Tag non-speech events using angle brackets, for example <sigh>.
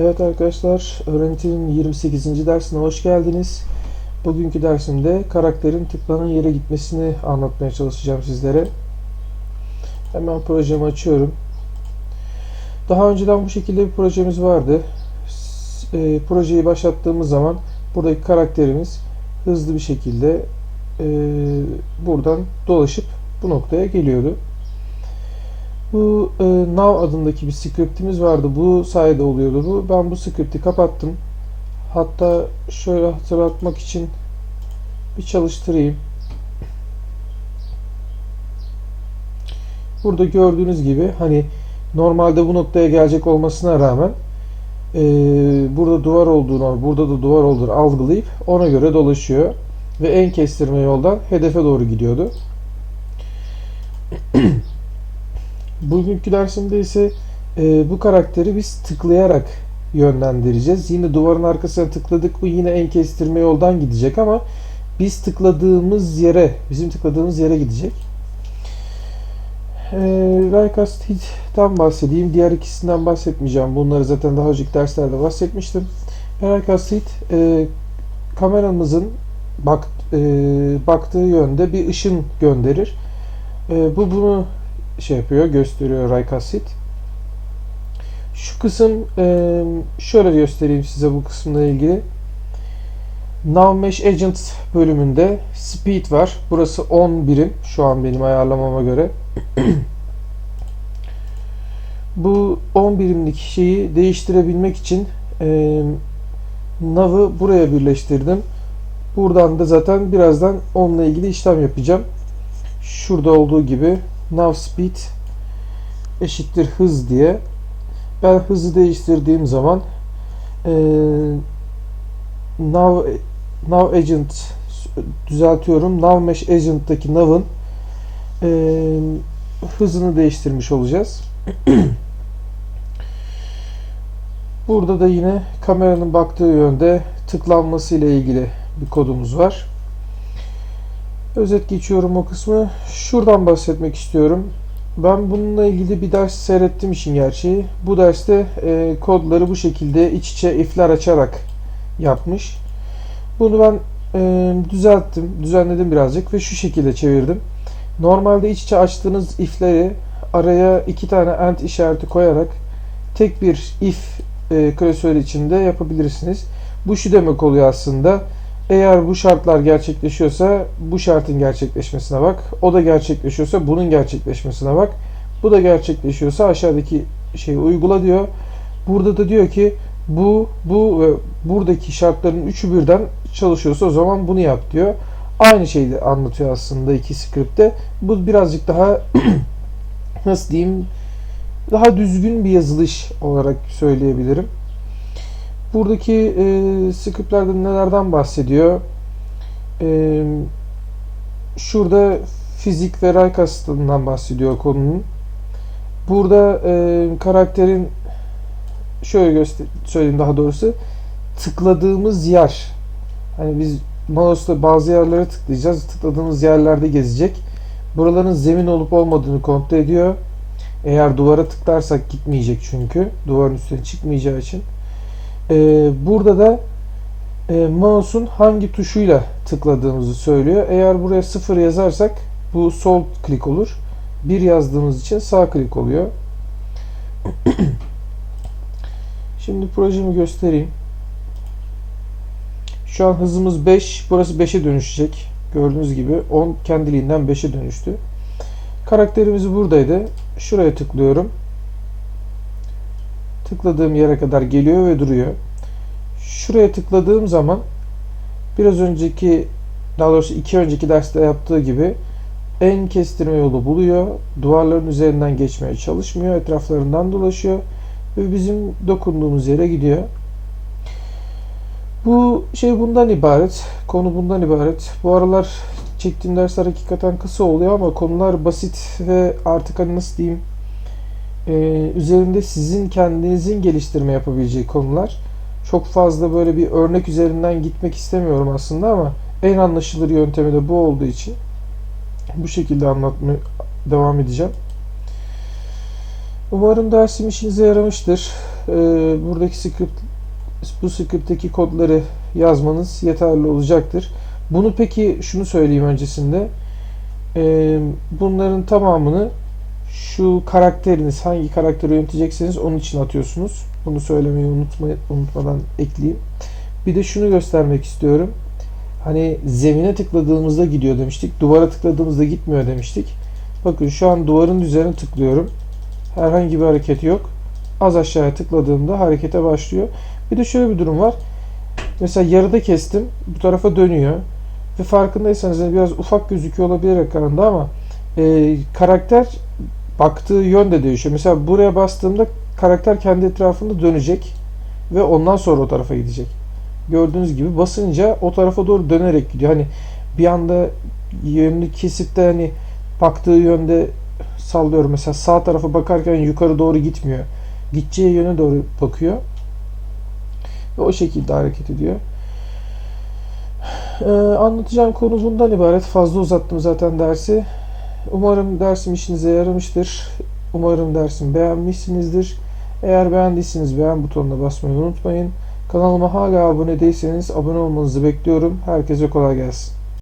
Evet arkadaşlar, öğretinin 28. dersine hoş geldiniz. Bugünkü dersimde karakterin tıklanan yere gitmesini anlatmaya çalışacağım sizlere. Hemen projemi açıyorum. Daha önceden bu şekilde bir projemiz vardı. E, projeyi başlattığımız zaman buradaki karakterimiz hızlı bir şekilde e, buradan dolaşıp bu noktaya geliyordu. Bu e, Nav adındaki bir scriptimiz vardı. Bu sayede oluyordu bu. Ben bu script'i kapattım. Hatta şöyle hatırlatmak için bir çalıştırayım. Burada gördüğünüz gibi hani normalde bu noktaya gelecek olmasına rağmen e, burada duvar olduğunu, burada da duvar olduğunu algılayıp ona göre dolaşıyor. Ve en kestirme yoldan hedefe doğru gidiyordu. <clears throat> Bugünkü dersimde ise e, bu karakteri biz tıklayarak yönlendireceğiz. Yine duvarın arkasına tıkladık bu yine en kestirme yoldan gidecek ama biz tıkladığımız yere, bizim tıkladığımız yere gidecek. E, Raycast Hit'ten bahsedeyim. Diğer ikisinden bahsetmeyeceğim. Bunları zaten daha önceki derslerde bahsetmiştim. Raycast Hit e, kameramızın bak, e, baktığı yönde bir ışın gönderir. E, bu bunu şey yapıyor, gösteriyor Raykasit. Şu kısım e, şöyle göstereyim size bu kısımla ilgili. Now Mesh Agent bölümünde Speed var. Burası 10 birim şu an benim ayarlamama göre. <clears throat> bu 10 birimlik şeyi değiştirebilmek için e, Nav'ı buraya birleştirdim. Buradan da zaten birazdan onunla ilgili işlem yapacağım. Şurada olduğu gibi nav speed eşittir hız diye ben hızı değiştirdiğim zaman e, nav nav agent düzeltiyorum nav mesh agent'taki nav'ın e, hızını değiştirmiş olacağız. Burada da yine kameranın baktığı yönde tıklanması ile ilgili bir kodumuz var. Özet geçiyorum o kısmı. Şuradan bahsetmek istiyorum. Ben bununla ilgili bir ders seyrettim işin gerçeği. Bu derste e, kodları bu şekilde iç içe if'ler açarak yapmış. Bunu ben e, düzelttim, düzenledim birazcık ve şu şekilde çevirdim. Normalde iç içe açtığınız if'leri araya iki tane and işareti koyarak tek bir if e, klasörü içinde yapabilirsiniz. Bu şu demek oluyor aslında. Eğer bu şartlar gerçekleşiyorsa bu şartın gerçekleşmesine bak. O da gerçekleşiyorsa bunun gerçekleşmesine bak. Bu da gerçekleşiyorsa aşağıdaki şeyi uygula diyor. Burada da diyor ki bu, bu ve buradaki şartların üçü birden çalışıyorsa o zaman bunu yap diyor. Aynı şeyi anlatıyor aslında iki script'te. Bu birazcık daha <clears throat> nasıl diyeyim daha düzgün bir yazılış olarak söyleyebilirim. Buradaki e, scriptlerde nelerden bahsediyor? E, şurada fizik ve ray kasıtından bahsediyor konunun. Burada e, karakterin şöyle göster söyleyeyim daha doğrusu tıkladığımız yer hani biz mouse'la bazı yerlere tıklayacağız. Tıkladığımız yerlerde gezecek. Buraların zemin olup olmadığını kontrol ediyor. Eğer duvara tıklarsak gitmeyecek çünkü. Duvarın üstüne çıkmayacağı için. Ee, burada da e, mouse'un hangi tuşuyla tıkladığımızı söylüyor. Eğer buraya 0 yazarsak bu sol klik olur. 1 yazdığımız için sağ klik oluyor. <clears throat> Şimdi projemi göstereyim. Şu an hızımız 5. Burası 5'e dönüşecek. Gördüğünüz gibi 10 kendiliğinden 5'e dönüştü. Karakterimiz buradaydı. Şuraya tıklıyorum tıkladığım yere kadar geliyor ve duruyor. Şuraya tıkladığım zaman biraz önceki daha doğrusu iki önceki derste yaptığı gibi en kestirme yolu buluyor. Duvarların üzerinden geçmeye çalışmıyor. Etraflarından dolaşıyor. Ve bizim dokunduğumuz yere gidiyor. Bu şey bundan ibaret. Konu bundan ibaret. Bu aralar çektiğim dersler hakikaten kısa oluyor ama konular basit ve artık hani nasıl diyeyim e, üzerinde sizin kendinizin geliştirme yapabileceği konular. Çok fazla böyle bir örnek üzerinden gitmek istemiyorum aslında ama en anlaşılır yöntemi de bu olduğu için bu şekilde anlatmaya devam edeceğim. Umarım dersim işinize yaramıştır. e, buradaki script bu script'teki kodları yazmanız yeterli olacaktır. Bunu peki şunu söyleyeyim öncesinde. E, bunların tamamını şu karakteriniz hangi karakteri yönetecekseniz onun için atıyorsunuz. Bunu söylemeyi unutma, unutmadan ekleyeyim. Bir de şunu göstermek istiyorum. Hani zemine tıkladığımızda gidiyor demiştik. Duvara tıkladığımızda gitmiyor demiştik. Bakın şu an duvarın üzerine tıklıyorum. Herhangi bir hareket yok. Az aşağıya tıkladığımda harekete başlıyor. Bir de şöyle bir durum var. Mesela yarıda kestim. Bu tarafa dönüyor. Ve farkındaysanız yani biraz ufak gözüküyor olabilir ekranda ama e, karakter baktığı yön de değişiyor. Mesela buraya bastığımda karakter kendi etrafında dönecek ve ondan sonra o tarafa gidecek. Gördüğünüz gibi basınca o tarafa doğru dönerek gidiyor. Hani bir anda yönünü kesip de hani baktığı yönde sallıyorum. Mesela sağ tarafa bakarken yukarı doğru gitmiyor. Gideceği yöne doğru bakıyor. Ve o şekilde hareket ediyor. Ee, anlatacağım konu bundan ibaret. Fazla uzattım zaten dersi. Umarım dersim işinize yaramıştır. Umarım dersimi beğenmişsinizdir. Eğer beğendiyseniz beğen butonuna basmayı unutmayın. Kanalıma hala abone değilseniz abone olmanızı bekliyorum. Herkese kolay gelsin.